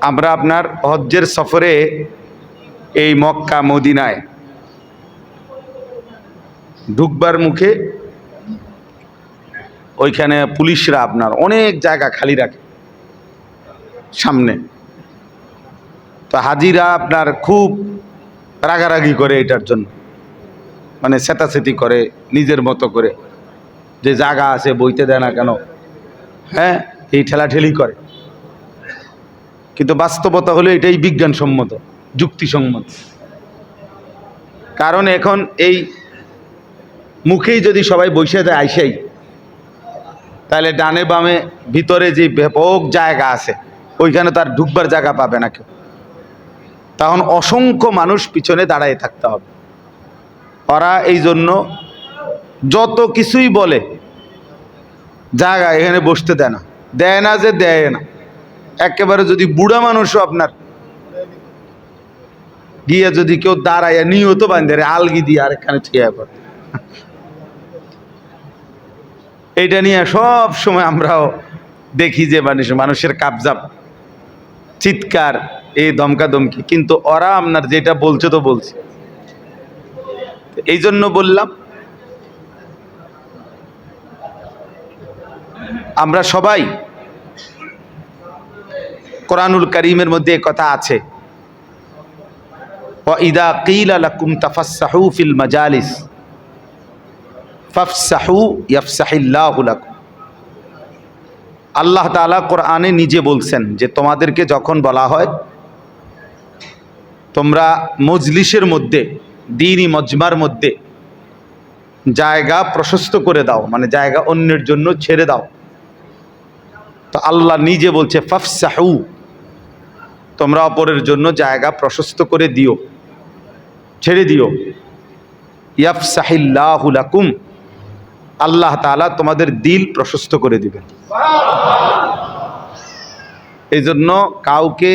আমরা আপনার হজ্জের সফরে এই মক্কা মদিনায় ঢুকবার মুখে ওইখানে পুলিশরা আপনার অনেক জায়গা খালি রাখে সামনে। তো হাজিরা আপনার খুব রাগারাগি করে এটার জন্য। মানে সেতাসেতি করে নিজের মতো করে। যে জায়গা আছে বইতে দেয় না কেন? হ্যাঁ এই ঠেলাঠেলি করে। কিন্তু বাস্তবতা হলো এটাই বিজ্ঞানসম্মত, যুক্তিসম্মত। কারণ এখন এই মুখেই যদি সবাই বসে দেয় আইসাই, তাহলে ডানে বামে ভিতরে যে ব্যাপক জায়গা আছে, ওইখানে তার ঢুকবার জায়গা পাবে না কেউ। তখন অসংখ্য মানুষ পিছনে দাঁড়ায় থাকতে হবে। ওরা এই জন্য যত কিছুই বলে, জায়গা এখানে বসতে দেয় না। দেয় না যে দেয় না। একেবারে যদি বুড়া মানুষও আপনার গিয়ে যদি কেউ দাঁড়ায় নিয়ত বান্ধে আলগি দিয়ে আরেকখানে ঠিয়া করে। এইটা নিয়ে সব সময় আমরাও দেখি যে মানুষ মানুষের কাবজাব চিৎকার, এই দমকা দমকি কিন্তু ওরা আপনার যেটা বলছে তো বলছে। এই জন্য বললাম, আমরা সবাই কোরআনুল করিমের মধ্যে কথা আছে। কিল ফিল আল্লাহ তাআলা কোরআনে নিজে বলছেন যে, তোমাদেরকে যখন বলা হয়, তোমরা মজলিসের মধ্যে দিনই মজমার মধ্যে জায়গা প্রশস্ত করে দাও মানে জায়গা অন্যের জন্য ছেড়ে দাও। তো আল্লাহ নিজে বলছে, ফাফসাহু তোমরা অপরের জন্য জায়গা প্রশস্ত করে দিও। ছেড়ে দিও। ইয়াফসাহিল্লাহুলাকুম আল্লাহ তালা তোমাদের দিল প্রশস্ত করে দিবেন। এই জন্য কাউকে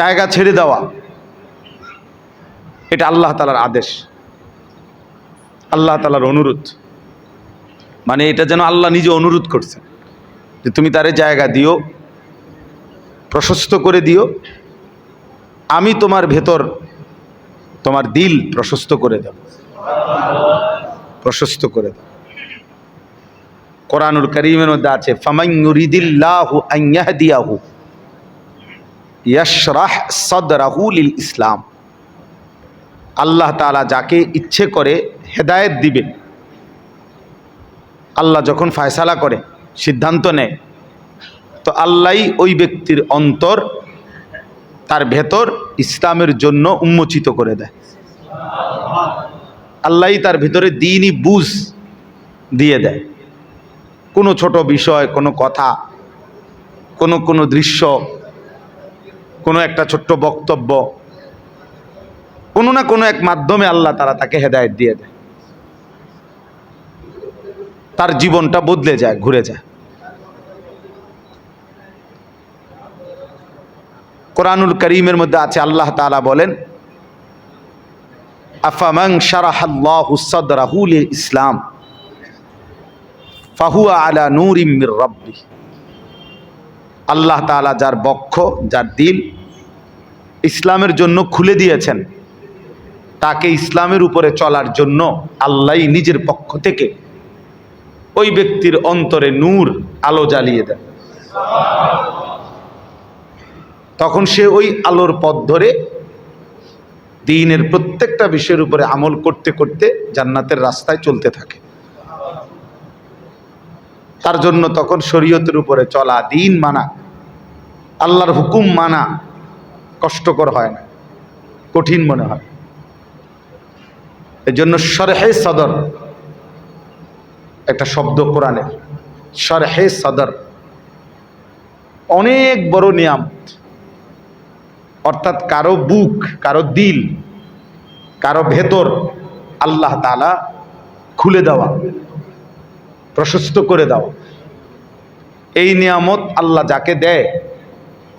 জায়গা ছেড়ে দেওয়া, এটা আল্লাহ তালার আদেশ। আল্লাহ তালার অনুরোধ। মানে এটা যেন আল্লাহ নিজে অনুরোধ করছেন যে তুমি তারে জায়গা দিও। প্রশস্ত করে দিও। আমি তোমার ভেতর, তোমার দিল প্রশস্ত করে দেব। প্রশস্ত করে দেব। কোরআনুল করিমের মধ্যে আছে ফামাইয়ুরিদিল্লাহু আইয়াহদিয়াহু ইয়াশরাহ সাদরাহু ইসলাম। আল্লাহ তাআলা যাকে ইচ্ছে করে হেদায়েত দিবেন, আল্লাহ যখন ফায়সালা করে, সিদ্ধান্ত নেয় তো আল্লাহই ওই ব্যক্তির অন্তর তার ভেতর ইসলামের জন্য উন্মোচিত করে দেয়। আল্লাহই তার ভিতরে দিনই বুঝ দিয়ে দেয়। কোনো ছোট বিষয়, কোনো কথা, কোনো কোনো দৃশ্য, কোনো একটা ছোট্ট বক্তব্য, কোনো না কোনো এক মাধ্যমে আল্লাহ তারা তাকে হেদায়ত দিয়ে দেয়। তার জীবনটা বদলে যায়, ঘুরে যায়। কোরআনুল করিমের মধ্যে আছে, আল্লাহ তাআলা বলেন আফামাং লিল ইসলাম ফাহুয়া আলা নূরিম মির রাব্বি। আল্লাহ তাআলা যার বক্ষ, যার দিল ইসলামের জন্য খুলে দিয়েছেন, তাকে ইসলামের উপরে চলার জন্য আল্লাহ নিজের পক্ষ থেকে ওই ব্যক্তির অন্তরে নূর, আলো জ্বালিয়ে দেন। তখন সে ওই আলোর পথ ধরে দিনের প্রত্যেকটা বিষয়ের উপরে আমল করতে করতে জান্নাতের রাস্তায় চলতে থাকে। তার জন্য তখন শরীয়তের উপরে চলা, দিন মানা, আল্লাহর হুকুম মানা কষ্টকর হয় না, কঠিন মনে হয়। এর জন্য সরহে সদর একটা শব্দ কোরআনের সরহে সদর। অনেক বড় নিয়ামত। অর্থাৎ কারও বুক, কারও দিল, কারও ভেতর আল্লাহ তালা খুলে দেওয়া, প্রশস্ত করে দেওয়া এই নিয়ামত আল্লাহ যাকে দেয়,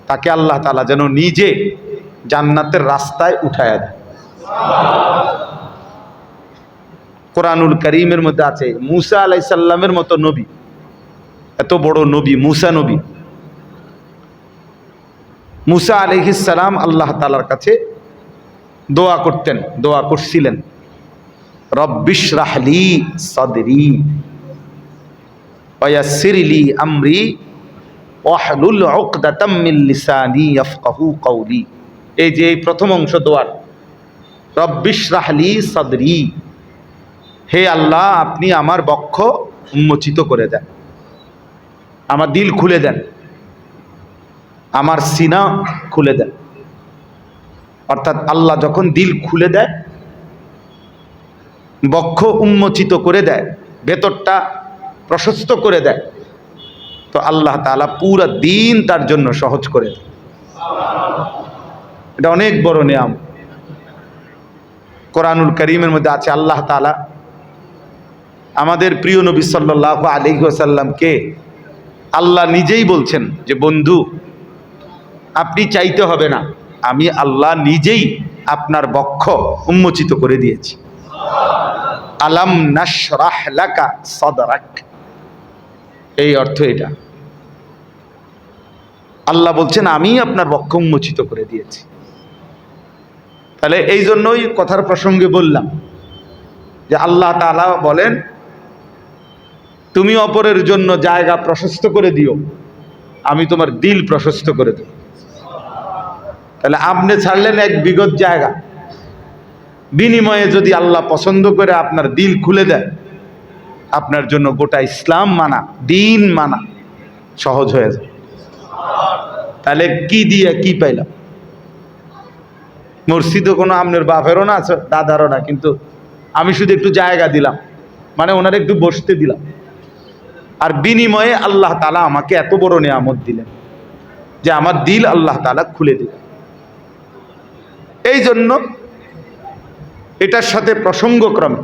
তাকে আল্লাহ তালা যেন নিজে জান্নাতের রাস্তায় উঠায় দেয়। কোরআনুল করিমের মধ্যে আছে, মুসা আলাইসাল্লামের মতো নবী, এত বড় নবী, মুসা নবী। মুসা আলহিসাল্লাম আল্লাহ তালার কাছে দোয়া করতেন, দোয়া করছিলেন। রব্বিশ রাহলি সদরি ওয়াসিরলি আমরি ওয়াহলুল উকদাতাম মিন লিসানি ইয়াফকাহু কওলি। এই যে এই প্রথম অংশ দোয়ার রব্বিশ রাহলি সদরি। হে আল্লাহ, আপনি আমার বক্ষ উন্মোচিত করে দেন, আমার দিল খুলে দেন। আমার সিনা খুলে দেন অর্থাৎ আল্লাহ যখন দিল খুলে দেয়, বক্ষ উন্মোচিত করে দেয়, ভেতরটা প্রশস্ত করে দেয়, তো আল্লাহ তালা পুরা দিন তার জন্য সহজ করে দেয়। এটা অনেক বড় নিয়ম। কোরআনুল করিমের মধ্যে আছে, আল্লাহ তালা আমাদের প্রিয় নবী সাল্লাহ আলিহাসাল্লামকে আল্লাহ নিজেই বলছেন যে, বন্ধু আপনি চাইতে হবে না। আমি আল্লাহ নিজেই আপনার বক্ষ উন্মোচিত করে দিয়েছি। আলাম সদরাক। এই অর্থ এটা। আল্লাহ বলছেন আমি আপনার বক্ষ উন্মোচিত করে দিয়েছি। তাহলে এই জন্যই কথার প্রসঙ্গে বললাম যে আল্লাহ তাআলা বলেন, তুমি অপরের জন্য জায়গা প্রশস্ত করে দিও, আমি তোমার দিল প্রশস্ত করে দেব। তাহলে আপনি ছাড়লেন এক বিগত জায়গা। বিনিময়ে যদি আল্লাহ পছন্দ করে আপনার দিল খুলে দেয়, আপনার জন্য গোটা ইসলাম মানা, দিন মানা, সহজ হয়ে যায়। তাহলে কি দিয়ে কি পাইলাম? মসজিদও কোনো আপনার বাপেরও না আছে, দাদারও না, কিন্তু আমি শুধু একটু জায়গা দিলাম মানে ওনার একটু বসতে দিলাম। আর বিনিময়ে আল্লাহ তালা আমাকে এত বড় নিয়ামত দিলেন যে আমার দিল আল্লাহ তালা খুলে দিলেন। এই জন্য এটার সাথে প্রসঙ্গক্রমে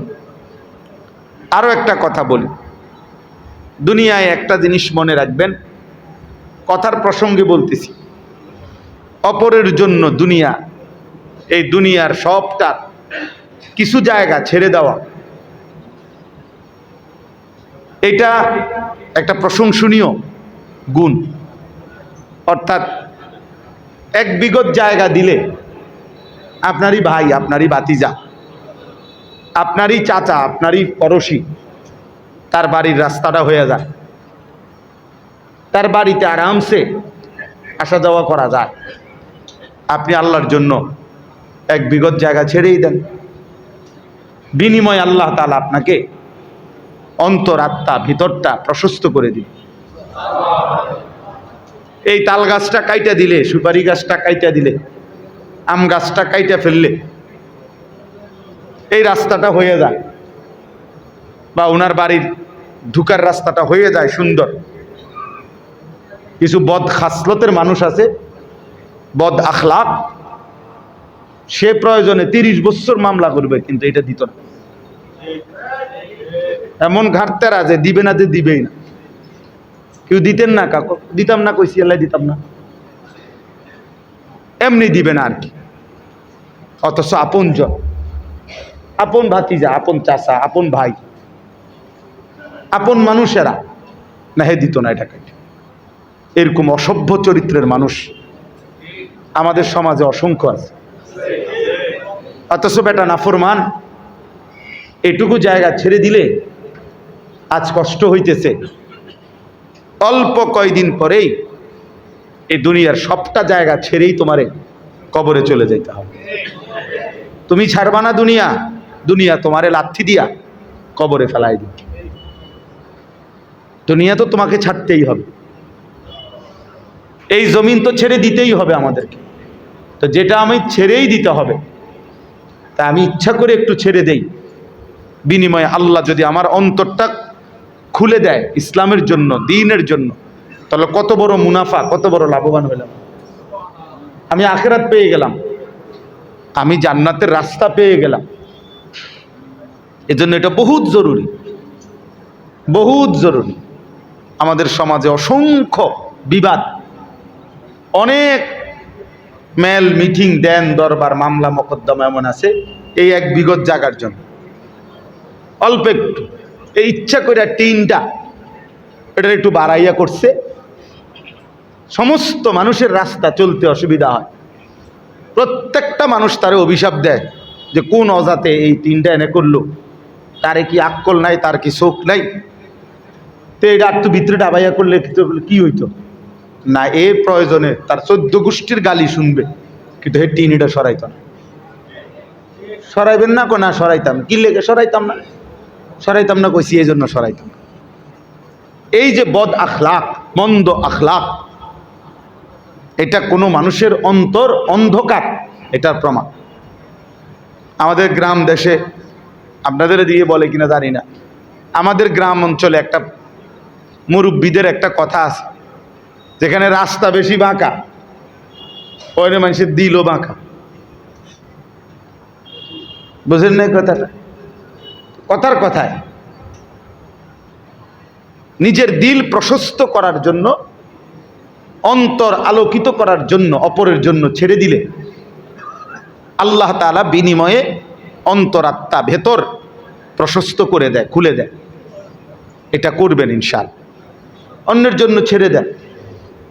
আরও একটা কথা বলি। দুনিয়ায় একটা জিনিস মনে রাখবেন, কথার প্রসঙ্গে বলতেছি। অপরের জন্য দুনিয়া, এই দুনিয়ার সবটা কিছু জায়গা ছেড়ে দেওয়া, এটা একটা প্রশংসনীয় গুণ। অর্থাৎ এক বিগত জায়গা দিলে আপনারই ভাই, আপনারই বাতিজা আপনারই চাচা, আপনারই পড়শি, তার বাড়ির রাস্তাটা হয়ে যায়। তার বাড়িতে আরামসে আসা যাওয়া করা যায়। আপনি আল্লাহর জন্য এক বিগত জায়গা ছেড়েই দেন। বিনিময় আল্লাহ তালা আপনাকে অন্তরাত্মা ভিতরটা প্রশস্ত করে দিন এই তাল গাছটা কাইটা দিলে, সুপারি গাছটা কাইটা দিলে আম গাছটা কাইটা ফেললে এই রাস্তাটা হয়ে যায়। বা ওনার বাড়ির ঢুকার রাস্তাটা হয়ে যায় সুন্দর। কিছু বদ খাসলতের মানুষ আছে, বদ আখলাক। সে প্রয়োজনে তিরিশ বছর মামলা করবে, কিন্তু এটা দিত না। এমন ঘাটতেরা যে দিবে না যে দিবেই না। কেউ দিতেন না কাকু, দিতাম না কইসি আল্লাহ দিতাম না। এমনি দিবে না আর কি। অথচ আপন জন আপন ভাতিজা, আপন চাষা আপন ভাই, আপন মানুষেরা না হে দিত না এটাকে। এরকম অসভ্য চরিত্রের মানুষ আমাদের সমাজে অসংখ্য আছে। অথচ বেটা নাফরমান, এটুকু জায়গা ছেড়ে দিলে আজ কষ্ট হইতেছে। অল্প কয়দিন পরেই এই দুনিয়ার সবটা জায়গা ছেড়েই তোমারে কবরে চলে যেতে হবে। তুমি ছাড়বা না দুনিয়া? দুনিয়া তোমারে লাথি দিয়া কবরে ফেলাই দিবে। দুনিয়া তো তোমাকে ছাড়তেই হবে। এই জমিন তো ছেড়ে দিতেই হবে আমাদেরকে। তো যেটা আমি ছেড়েই দিতে হবে, তা আমি ইচ্ছা করে একটু ছেড়ে দেই। বিনিময়ে আল্লাহ যদি আমার অন্তরটা খুলে দেয় ইসলামের জন্য, দিনের জন্য, তাহলে কত বড় মুনাফা, কত বড় লাভবান হইলাম। আমি আখেরাত পেয়ে গেলাম। আমি জান্নাতের রাস্তা পেয়ে গেলাম। এজন্য এটা বহুত জরুরি। বহুত জরুরি। আমাদের সমাজে অসংখ্য বিবাদ। অনেক মেল মিটিং, দেন, দরবার, মামলা, মোকদ্দমা এমন আছে, এই এক বিগত জাগার জন্য। অল্প একটু। এই ইচ্ছা করে টিনটা এটা একটু বাড়াইয়া করছে। সমস্ত মানুষের রাস্তা চলতে অসুবিধা হয়। প্রত্যেকটা মানুষ তারে অভিশাপ দেয় যে কোন অজাতে এই তিনটা এনে করল। তারে কি আক্কল নাই, তার কি শোক নাই? তো এটা একটু ভিতরে ডাবাইয়া করলে কি তো- হইতো? না, এ প্রয়োজনে তার চোদ্দ গোষ্ঠীর গালি শুনবে, কিন্তু হে টিনিটা সরাইতো না। সরাইবেন না কো, না, সরাইতাম। কি লেগে, সরাইতাম না? সরাইতাম না কইছি, এই জন্য সরাইতাম। এই যে বদ আখলাক, মন্দ আখলাক এটা কোনো মানুষের অন্তর অন্ধকার, এটার প্রমাণ। আমাদের গ্রাম দেশে, আপনাদের দিয়ে বলে কিনা জানি না, আমাদের গ্রাম অঞ্চলে একটা মুরব্বীদের একটা কথা আছে, যেখানে রাস্তা বেশি বাঁকা, ওখানে মানুষের দিলও বাঁকা। বুঝলেন না কথাটা? কথার কথায়, নিজের দিল প্রশস্ত করার জন্য অন্তর আলোকিত করার জন্য, অপরের জন্য ছেড়ে দিলে। আল্লাহ তালা বিনিময়ে অন্তরাত্মা ভেতর প্রশস্ত করে দেয়, খুলে দেয়। এটা করবেন ইনশাল অন্যের জন্য ছেড়ে দেন।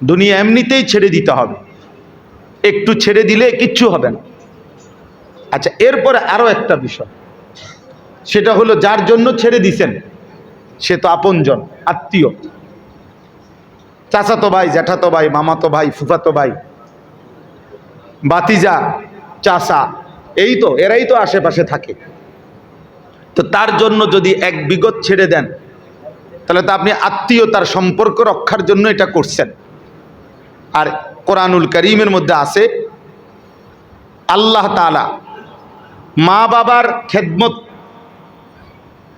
দুনিয়া এমনিতেই ছেড়ে দিতে হবে। একটু ছেড়ে দিলে কিচ্ছু হবে না। আচ্ছা এরপরে আরও একটা বিষয়। সেটা হলো, যার জন্য ছেড়ে দিছেন, সে তো আপনজন, আত্মীয়। চাচাতো ভাই, জ্যাঠাতো ভাই, মামাতো ভাই, ফুফাতো ভাই বাতিজা চাচা, এই তো, এরাই তো আশেপাশে থাকে। তো তার জন্য যদি এক বিগত ছেড়ে দেন, তাহলে তো আপনি আত্মীয়তার সম্পর্ক রক্ষার জন্য এটা করছেন। আর কোরআনুল করিমের মধ্যে আছে, আল্লাহ তালা মা বাবার খেদমত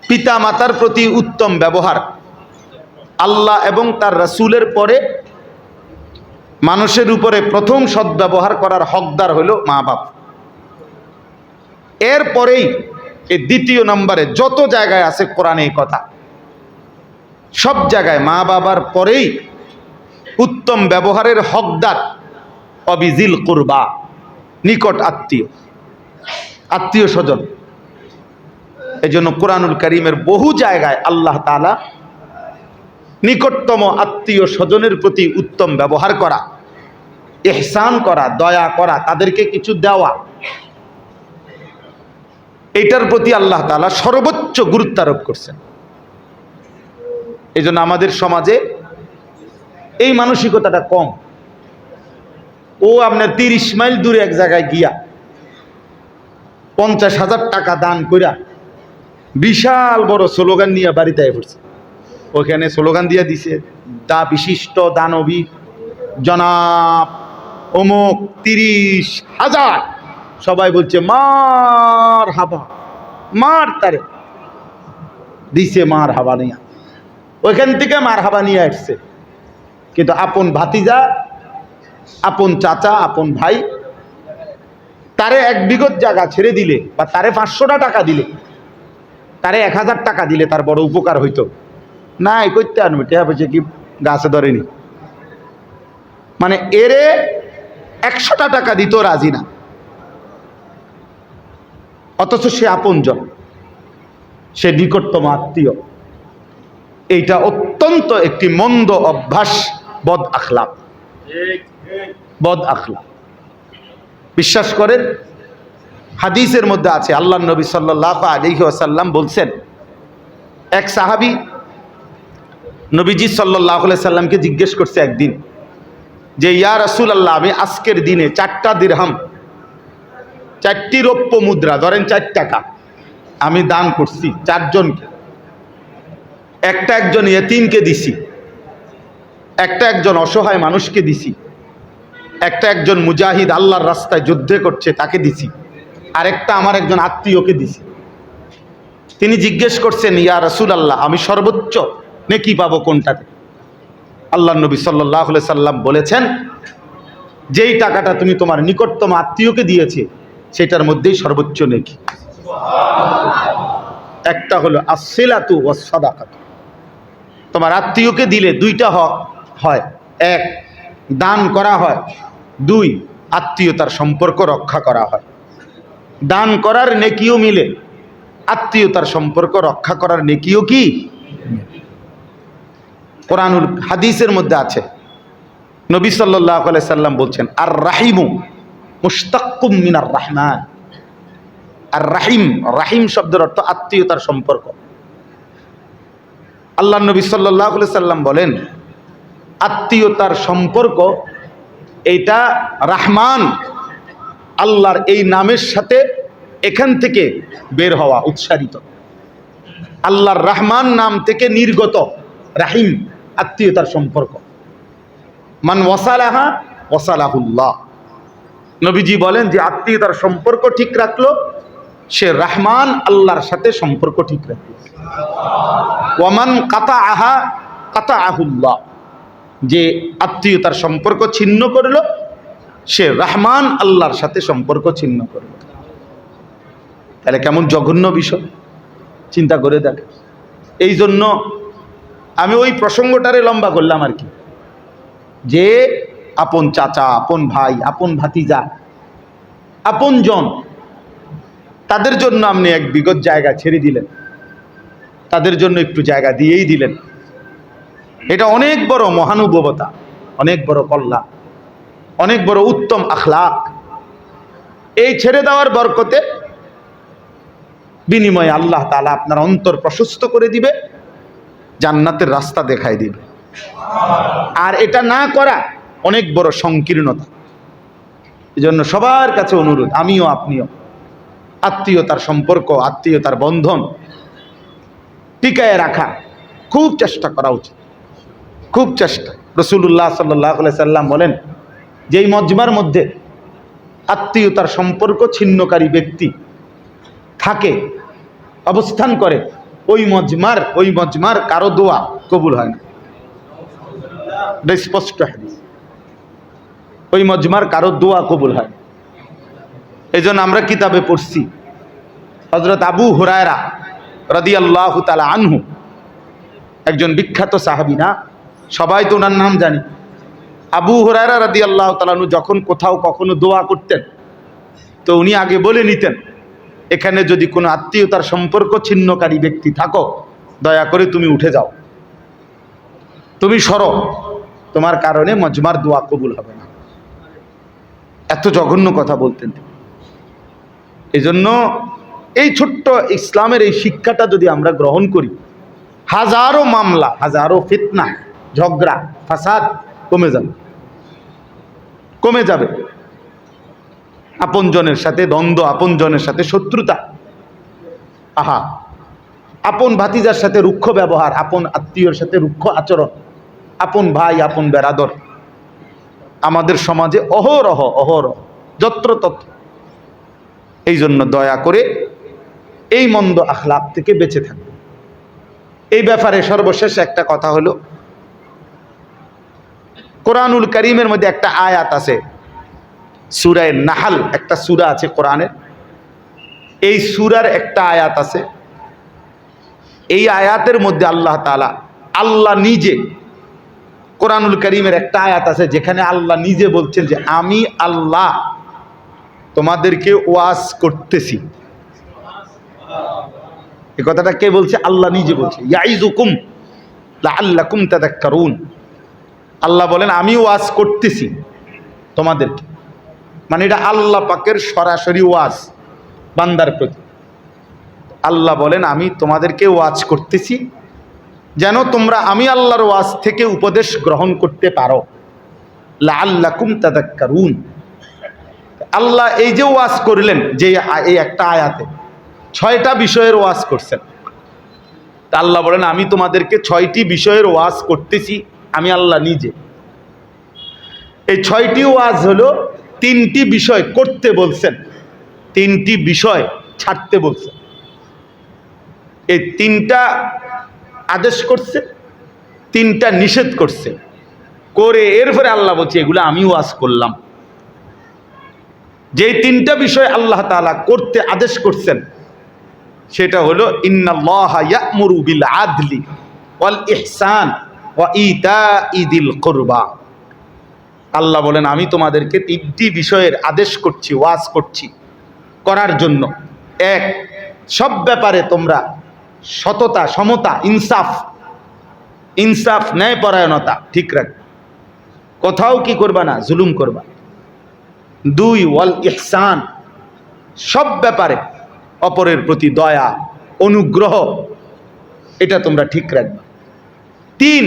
পিতা মাতার প্রতি উত্তম ব্যবহার। আল্লাহ এবং তার রাসূলের পরে মানুষের উপরে প্রথম সদ্ব্যবহার করার হকদার হলো মা বাপ। এরপরেই এই দ্বিতীয় নম্বরে যত জায়গায় আছে কোরআনে এই কথা, সব জায়গায় মা বাবার পরেই উত্তম ব্যবহারের হকদার অবিজিল কুরবা, নিকট আত্মীয় আত্মীয় স্বজন। এই জন্য কোরআনুল করিমের বহু জায়গায় আল্লাহ তালা নিকটতম আত্মীয় স্বজনের প্রতি উত্তম ব্যবহার করা, এহসান করা, দয়া করা, তাদেরকে কিছু দেওয়া, এটার প্রতি আল্লাহ তালা সর্বোচ্চ গুরুত্ব আরোপ করছেন। এই আমাদের সমাজে এই মানসিকতাটা কম। ও আপনার তিরিশ মাইল দূরে এক জায়গায় গিয়া পঞ্চাশ হাজার টাকা দান কইরা বিশাল বড় স্লোগান নিয়ে বাড়িতে পড়ছে। ওখানে স্লোগান দিয়ে দিছে, দা বিশিষ্ট দানবী, জনাব অমুক তিরিশ হাজার। সবাই বলছে, মার হাবা, মার তারে। দিছে মার হাবা নিয়ে। ওইখান থেকে মার হাবা নিয়ে আসছে। কিন্তু আপন ভাতিজা, আপন চাচা, আপন ভাই, তারে এক বিগত জায়গা ছেড়ে দিলে বা তারে পাঁচশোটা টাকা দিলে, তারে এক হাজার টাকা দিলে তার বড় উপকার হইতো। না এই করতে আনবে, টেয়া পয়সা কি গাছে ধরেনি। মানে এরে একশোটা টাকা দিত রাজি না। অথচ সে আপনজন, সে নিকটতম আত্মীয়। এইটা অত্যন্ত একটি মন্দ অভ্যাস, বদ আখলাপ। বদ আখলাপ। বিশ্বাস করেন, হাদিসের মধ্যে আছে আল্লাহ নবী সাল্লাহ আলহি আসাল্লাম বলছেন, এক সাহাবি নবীজি সাল্লাহ সাল্লামকে জিজ্ঞেস করছে একদিন যে, ইয়া রসুল আল্লাহ আমি আজকের দিনে চারটা দিরহাম, চারটি রৌপ্য মুদ্রা, ধরেন চার টাকা, আমি দান করছি চারজনকে। একটা একজন ইয়েতিমকে দিছি, একটা একজন অসহায় মানুষকে দিছি, একটা একজন মুজাহিদ আল্লাহর রাস্তায় যুদ্ধে করছে তাকে দিছি, আরেকটা আমার একজন আত্মীয়কে দিছি। তিনি জিজ্ঞেস করছেন, ইয়া রসুল আল্লাহ আমি সর্বোচ্চ নেকি পাবো কোনটাতে? আল্লাহ নবী সাল্লাহ সাল্লাম বলেছেন, যেই টাকাটা তুমি তোমার নিকটতম আত্মীয়কে দিয়েছে, সেটার মধ্যেই সর্বোচ্চ নেকি। একটা হলো আসিলাতু ও সদাকাত। তোমার আত্মীয়কে দিলে দুইটা হ- হয়। এক, দান করা হয়। দুই আত্মীয়তার সম্পর্ক রক্ষা করা হয়। দান করার নেকিও মিলে। আত্মীয়তার সম্পর্ক রক্ষা করার নেকিও কি? কোরআনুল হাদিসের মধ্যে আছে। নবী সাল্লাহ সাল্লাম বলছেন আর রাহিমু মুস্তাকুম মিনার রাহমান। আর রাহিম রাহিম শব্দের অর্থ আত্মীয়তার সম্পর্ক। আল্লাহ নবী সাল্লাহ সাল্লাম বলেন, আত্মীয়তার সম্পর্ক, এইটা রাহমান, আল্লাহর এই নামের সাথে এখান থেকে বের হওয়া, উৎসারিত। আল্লাহর রহমান নাম থেকে নির্গত, রাহিম। আত্মীয়তার সম্পর্ক। মান ওয়াসালাহা, ওয়াসালাহুল্লাহ। নবীজি বলেন যে আত্মীয়তার সম্পর্ক ঠিক রাখল, সে রহমান আল্লাহর সাথে সম্পর্ক ঠিক রাখল। ওয়ামান কাতা আহা কাতা আহুল্লাহ যে আত্মীয়তার সম্পর্ক ছিন্ন করল, সে রহমান আল্লাহর সাথে সম্পর্ক ছিন্ন করল। তাহলে কেমন জঘন্য বিষয়? চিন্তা করে দেখ এই জন্য আমি ওই প্রসঙ্গটারে লম্বা করলাম আর কি। যে আপন চাচা, আপন ভাই, আপন ভাতিজা, আপন জন, তাদের জন্য আপনি এক বিগত জায়গা ছেড়ে দিলেন। তাদের জন্য একটু জায়গা দিয়েই দিলেন। এটা অনেক বড় মহানুভবতা, অনেক বড় কল্যাণ অনেক বড় উত্তম আখলাক। এই ছেড়ে দেওয়ার বরকতে বিনিময়ে আল্লাহ তালা আপনার অন্তর প্রশস্ত করে দিবে। জান্নাতের রাস্তা দেখায় দিবে আর এটা না করা অনেক বড় সংকীর্ণতা। এই জন্য সবার কাছে অনুরোধ, আমিও আপনিও। আত্মীয়তার সম্পর্ক, আত্মীয়তার বন্ধন টিকায় রাখা খুব চেষ্টা করা উচিত। খুব চেষ্টা। রসুল্লাহ সাল্লাহ সাল্লাম বলেন, যেই মজমার মধ্যে আত্মীয়তার সম্পর্ক ছিন্নকারী ব্যক্তি থাকে, অবস্থান করে ওই মজমার ওই মজমার কারও দোয়া কবুল হয় না। এটা স্পষ্ট ওই মজমার কারও দোয়া কবুল হয় এই আমরা কিতাবে পড়ছি হজরত আবু হুরায়রা রদি আল্লাহ তালা আনহু, একজন বিখ্যাত সাহাবি না, সবাই তো ওনার নাম জানি। আবু হরারা রাদি আল্লাহ তালানু যখন কোথাও কখনো দোয়া করতেন, তো উনি আগে বলে নিতেন এখানে যদি কোনো আত্মীয়তার সম্পর্ক ছিন্নকারী ব্যক্তি থাকো, দয়া করে তুমি উঠে যাও। তুমি সরো। তোমার কারণে মজমার দোয়া কবুল হবে না। এত জঘন্য কথা বলতেন তিনি। এই জন্য এই ছোট্ট ইসলামের এই শিক্ষাটা যদি আমরা গ্রহণ করি, হাজারো মামলা, হাজারো ফিতনা, ঝগড়া, ফাসাদ কমে যাবে। কমে যাবে। আপনজনের সাথে, দ্বন্দ্ব আপনজনের সাথে, শত্রুতা। আহা, আপন ভাতিজার সাথে রুক্ষ ব্যবহার, আপন আত্মীয়র সাথে রুক্ষ আচরণ, আপন ভাই, আপন বেরাদর আমাদের সমাজে অহরহ অহরহ, যত্র তত্র। এই জন্য দয়া করে এই মন্দ আখলাপ থেকে বেঁচে থাকবে এই ব্যাপারে সর্বশেষ একটা কথা হলো, কোরআনুল করিমের মধ্যে একটা আয়াত আছে সুরায় নাহাল, একটা সুরা আছে কোরআনের। এই সুরার একটা আয়াত আছে। এই আয়াতের মধ্যে আল্লাহ তালা আল্লাহ নিজে, কোরআনুল করিমের একটা আয়াত আছে, যেখানে আল্লাহ নিজে বলছেন যে, আমি আল্লাহ, তোমাদেরকে ওয়াজ করতেছি। এ কথাটা কে বলছে? আল্লাহ নিজে বলছে। ইয়াইজুকুম লাআল্লাকুম তাদাক্কারুন। আল্লাহ বলেন, আমি ওয়াজ করতেছি তোমাদেরকে। মানে এটা আল্লাহ পাকের সরাসরি ওয়াজ, বান্দার প্রতি। আল্লাহ বলেন, আমি তোমাদেরকে ওয়াজ করতেছি, যেন তোমরা আমি আল্লাহর ওয়াজ থেকে উপদেশ গ্রহণ করতে পারো। লাআল্লাকুম তাদাক্কারুন। আল্লাহ এই যে ওয়াজ করলেন, যে এই একটা আয়াতে, ছয়টা বিষয়ের ওয়াজ করছেন। তা আল্লাহ বলেন, আমি তোমাদেরকে ছয়টি বিষয়ের ওয়াজ করতেছি, আমি আল্লাহ নিজে। এই ছয়টি ওয়াজ হলো তিনটি বিষয় করতে বলছেন। তিনটি বিষয় ছাড়তে বলছেন। এই তিনটা আদেশ করছে, তিনটা নিষেধ করছে। করে এরপরে আল্লাহ বলছে, এগুলো আমি ওয়াজ করলাম। যে তিনটা বিষয় আল্লাহ তালা করতে আদেশ করছেন, সেটা হলো, ইন্নাল্লাহু আদলি ওয়াল ইহসান ওয়া ইতা ইদিল কোরবা। আল্লাহ বলেন, আমি তোমাদেরকে তিনটি বিষয়ের আদেশ করছি, ওয়াজ করছি করার জন্য। এক, সব ব্যাপারে তোমরা সততা, সমতা, ইনসাফ ইনসাফ, ন্যায়পরায়ণতা ঠিক রাখ। কোথাও কি করবা না, জুলুম করবা। দুই, ওয়াল ইহসান, সব ব্যাপারে অপরের প্রতি দয়া, অনুগ্রহ, এটা তোমরা ঠিক রাখবা। তিন,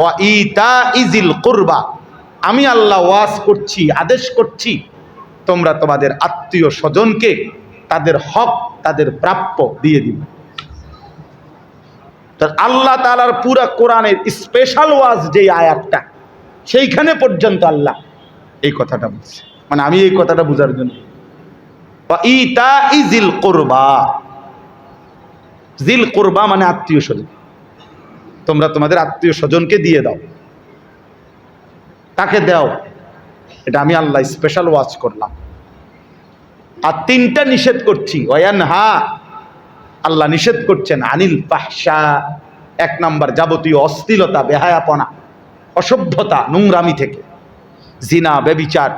ওয়া ইতা ইজিল করবা আমি আল্লাহ ওয়াজ করছি, আদেশ করছি, তোমরা তোমাদের আত্মীয় স্বজনকে তাদের হক, তাদের প্রাপ্য দিয়ে দিবে। আল্লাহ তালার পুরা কোরআনের স্পেশাল ওয়াজ যেই আয়াতটা, সেইখানে পর্যন্ত আল্লাহ এই কথাটা বলছে। মানে আমি এই কথাটা বোঝার জন্য। ইতা ইজিল করবা জিল করবা মানে আত্মীয় স্বজন। তোমরা তোমাদের আত্মীয় স্বজনকে দিয়ে দাও। তাকে দাও। এটা আমি আল্লাহ স্পেশাল ওয়াচ করলাম। আর তিনটা নিষেধ করছি। ওয়ান হা আল্লাহ নিষেধ করছেন, আনিল পাহসা এক নাম্বার যাবতীয় অশ্লীলতা, বেহায়াপনা, অসভ্যতা, নোংরামি থেকে, জিনা বেবিচার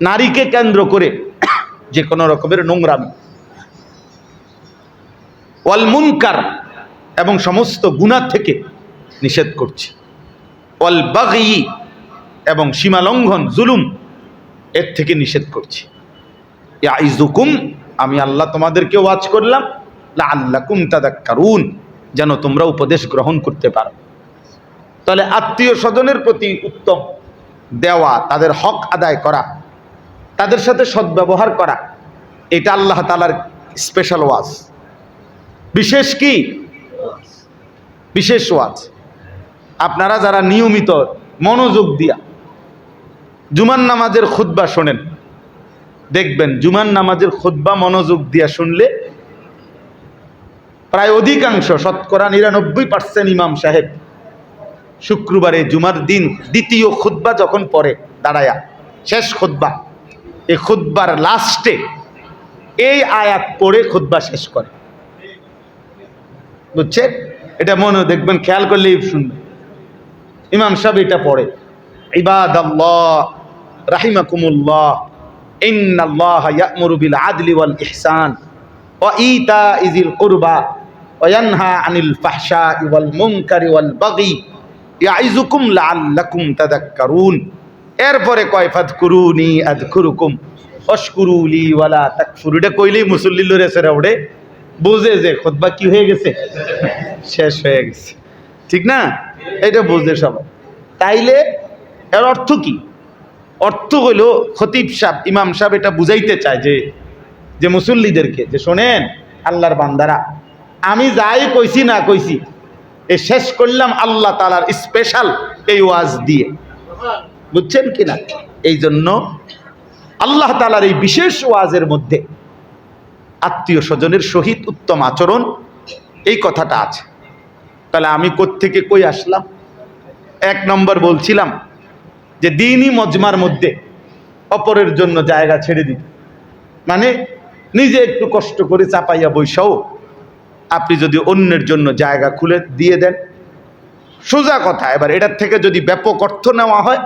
নারীকে কেন্দ্র করে যে কোনো রকমের নোংরামি। ওয়াল মুনকার এবং সমস্ত গুণা থেকে নিষেধ করছি। ওয়াল বাগি এবং সীমালঙ্ঘন, জুলুম, এর থেকে নিষেধ করছি। ইয়াইজুকুম আমি আল্লাহ তোমাদেরকে ওয়াজ করলাম লা আল্লাকুম তাদাক্কারুন, যেন তোমরা উপদেশ গ্রহণ করতে পারো। তাহলে আত্মীয় স্বজনের প্রতি উত্তম দেওয়া, তাদের হক আদায় করা, তাদের সাথে সদ্ব্যবহার করা, এটা আল্লাহ তালার স্পেশাল ওয়াজ। বিশেষ কি? বিশেষ ওয়াজ। আপনারা যারা নিয়মিত মনোযোগ দিয়া জুমান নামাজের খুদ্া শোনেন। দেখবেন জুমান নামাজের খুদ্া মনোযোগ দিয়া শুনলে প্রায় অধিকাংশ শতকরা নিরানব্বই পার্সেন্ট ইমাম সাহেব শুক্রবারে জুমার দিন দ্বিতীয় খুদ্া যখন পড়ে, দাঁড়ায়া, শেষ খুদ্া এই খুদ্বার লাস্টে এই আয়াত পড়ে খুদ্া শেষ করে। বুঝছে এটা মনে, দেখবেন, খেয়াল করলেই শুনবেন। ইমাম সাহেব এটা পড়ে ইবাদ আল্লাহ রাহিমাকুমুল্লাহ, ইন্নাল্লাহ ইয়ামুরু বিল আদলি ওয়াল ইহসান, ওয়া ইতা ইজিল কুরবা, ওয়া ইয়ানহা আনিল ফাহশাই ওয়াল মুনকারি ওয়াল বাগি ইয়াইজুকুম লাআল্লাকুম তাদাক্কারুন এরপরে কয় ফাদকুরুনি আযকুরুকুম অশকুরুলি ওয়ালা তাকফুরু। এটা কইলেই মুসল্লি লরে সেরা ওড়ে বুঝে যে খুতবা কি হয়ে গেছে? শেষ হয়ে গেছে। ঠিক না? এটা বুঝে সবাই। তাইলে এর অর্থ কি? অর্থ হইল খতিব সাহেব, ইমাম সাহেব এটা বুঝাইতে চায় যে যে মুসল্লিদেরকে, যে শোনেন আল্লাহর বান্দারা, আমি যাই কইছি না কইছি, এ শেষ করলাম আল্লাহ তালার স্পেশাল এই ওয়াজ দিয়ে। বুঝছেন কি না? এই জন্য আল্লাহ তালার এই বিশেষ ওয়াজের মধ্যে আত্মীয় স্বজনের সহিত উত্তম আচরণ, এই কথাটা আছে। তাহলে আমি কোত্থেকে কই আসলাম? এক নম্বর বলছিলাম যে দিনই মজমার মধ্যে অপরের জন্য জায়গা ছেড়ে দিতে। মানে নিজে একটু কষ্ট করে চাপাইয়া বৈশাও, আপনি যদি অন্যের জন্য জায়গা খুলে দিয়ে দেন। সোজা কথা, এবার এটার থেকে যদি ব্যাপক অর্থ নেওয়া হয়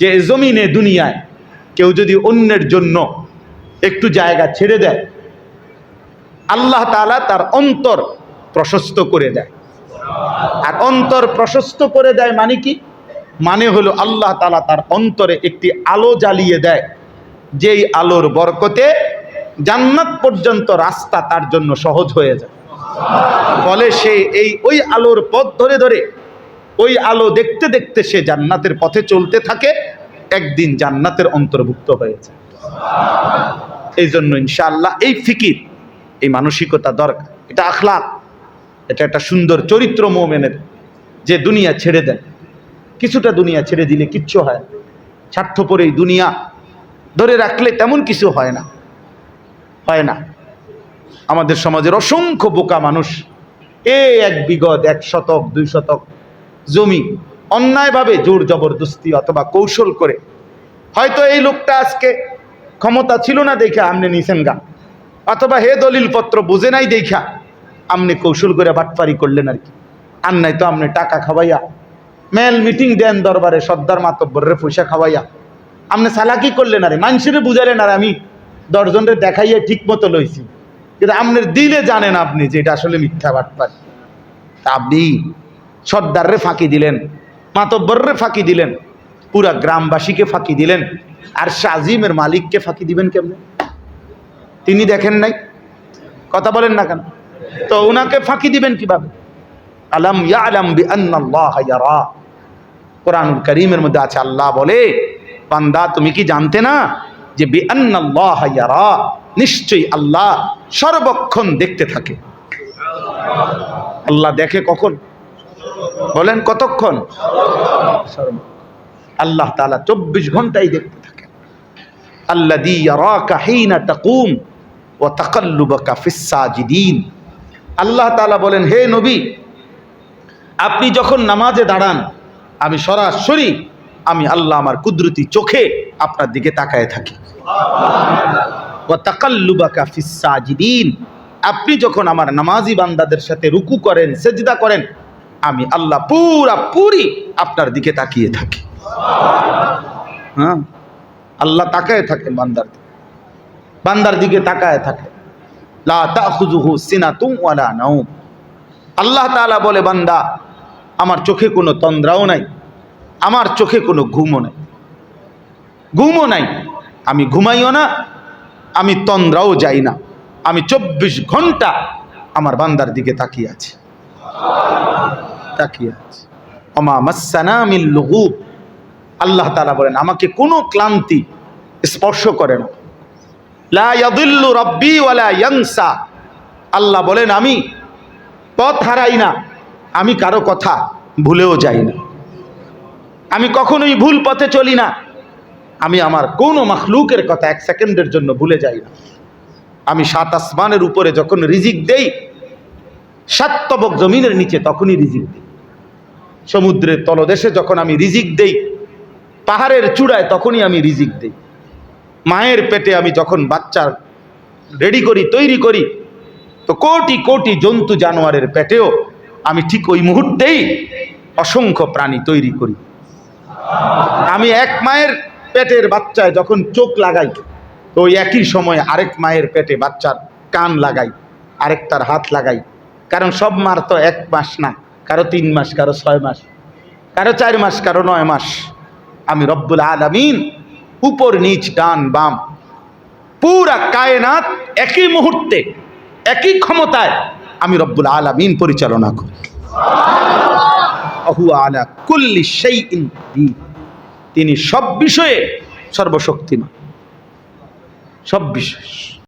যে জমিনে, দুনিয়ায় কেউ যদি অন্যের জন্য একটু জায়গা ছেড়ে দেয়, আল্লাহ তালা তার অন্তর প্রশস্ত করে দেয়। আর অন্তর প্রশস্ত করে দেয় মানে কি? মানে হলো আল্লাহ তালা তার অন্তরে একটি আলো জ্বালিয়ে দেয়। যেই আলোর বরকতে জান্নাত পর্যন্ত রাস্তা তার জন্য সহজ হয়ে যায়। ফলে সে এই ওই আলোর পথ ধরে ধরে ওই আলো দেখতে দেখতে সে জান্নাতের পথে চলতে থাকে, একদিন জান্নাতের অন্তর্ভুক্ত হয়েছে এই জন্য ইনশাআল্লাহ এই ফিকির, এই মানসিকতা দরকার। এটা আখলাক, এটা একটা সুন্দর চরিত্র মোমেনের যে দুনিয়া ছেড়ে দেন কিছুটা দুনিয়া ছেড়ে দিলে কিচ্ছু হয় না। স্বার্থপর এই দুনিয়া ধরে রাখলে তেমন কিছু হয় না। হয় না। আমাদের সমাজের অসংখ্য বোকা মানুষ, এ এক বিগত এক শতক, দুই শতক জমি অন্যায়ভাবে জোর জবরদস্তি অথবা কৌশল করে। হয়তো এই লোকটা আজকে ক্ষমতা ছিল না দেখে আমনে নিছেন গা, অথবা হে দলিলপত্র বুঝে নাই দেখা আমনে কৌশল করে বাটপারি করলেন আর কি। আর নাই তো আমনে টাকা খাওয়াইয়া মেল মিটিং দেন দরবারে, সর্দার মাতব্বরের পয়সা খাওয়াইয়া। আপনি সালাকি করলেন আরে মানুষের বুঝালেন আর আমি দশজনরে দেখাইয়া ঠিক মতো লইছি। কিন্তু আপনার দিলে জানেন আপনি যে এটা আসলে মিথ্যা বাটপার তা আপনি সর্দাররে ফাঁকি দিলেন, মাতব্বররে ফাঁকি দিলেন, পুরা গ্রামবাসীকে ফাঁকি দিলেন, আর শাজিমের মালিককে ফাঁকি দিবেন কেমনে? তিনি দেখেন নাই? কথা বলেন না কেন? তো ওনাকে ফাঁকি দিবেন কীভাবে? আলাম ইয়ালাম বি আন্নাল্লাহ ইয়ারা। কোরআনুল করিমের মধ্যে আছে, আল্লাহ বলে, বান্দা, তুমি কি জানতে না যে বি আন্নাল্লাহ ইয়ারা? নিশ্চয়ই আল্লাহ সর্বক্ষণ দেখতে থাকে। আল্লাহ দেখে কখন? বলেন কতক্ষণ? আল্লাহ তাআলা চব্বিশ ঘন্টাই দেখতে থাকেন। আল্লাহ দি হিনা তাকুম ও তাকাল্লুবাকা ফিস সাজিদিন। আল্লাহ তাআলা বলেন, হে নবী আপনি যখন নামাজে দাঁড়ান, আমি সরাসরি, আমি আল্লাহ আমার কুদরতি চোখে আপনার দিকে তাকায় থাকি। আপনি যখন আমার নামাজি বান্দাদের সাথে রুকু করেন, সেজদা করেন, আমি আল্লাহ পুরা, পুরি আপনার দিকে তাকিয়ে থাকি। হ্যাঁ? আল্লাহ তাকায় থাকেন বান্দার বান্দার দিকে তাকায় থাকে। লা তাখুযুহু সিনাতুম ওয়ালা নাউম আল্লাহ তাআলা বলে, বান্দা আমার চোখে কোনো তন্দ্রাও নাই, আমার চোখে কোনো ঘুমও নাই। ঘুমও নাই, আমি ঘুমাইও না, আমি তন্দ্রাও যাই না। আমি চব্বিশ ঘণ্টা আমার বান্দার দিকে তাকিয়ে আছি। তাকিয়ে আছি। অমা মাসানা মিল লুগুব। আল্লাহ তালা বলেন, আমাকে কোনো ক্লান্তি স্পর্শ করে না। লা ইয়াদিল্লু রাব্বি ওয়ালা ইয়ানসা। আল্লাহ বলেন, আমি পথ হারাই না আমি কারও কথা ভুলেও যাই না। আমি কখনোই ভুল পথে চলি না। আমি আমার কোনো মখলুকের কথা এক সেকেন্ডের জন্য ভুলে যাই না। আমি সাত আসমানের উপরে যখন রিজিক দেই সাতবক জমিনের নিচে তখনই রিজিক দিই। সমুদ্রের তলদেশে যখন আমি রিজিক দেই, পাহাড়ের চূড়ায় তখনই আমি রিজিক দেই। মায়ের পেটে আমি যখন বাচ্চার রেডি করি, তৈরি করি, তো কোটি কোটি জন্তু জানোয়ারের পেটেও আমি ঠিক ওই মুহূর্তেই অসংখ্য প্রাণী তৈরি করি। আমি এক মায়ের পেটের বাচ্চায় যখন চোখ লাগাই, তো ওই একই সময় আরেক মায়ের পেটে বাচ্চার কান লাগাই আরেকটার হাত লাগাই। কারণ সব মার তো এক মাস না, কারও তিন মাস, কারও ছয় মাস, কারও চার মাস, কারও নয় মাস। আমি রব্বুল আলামিন উপর নিচ, ডান, বাম, পুরা কায়নাত একই মুহূর্তে, একই ক্ষমতায় আমি রব্বুল আলমিন পরিচালনা করি। অহু আলা কুল্লি সেই তিনি সব বিষয়ে সর্বশক্তিমান। সব বিষয়।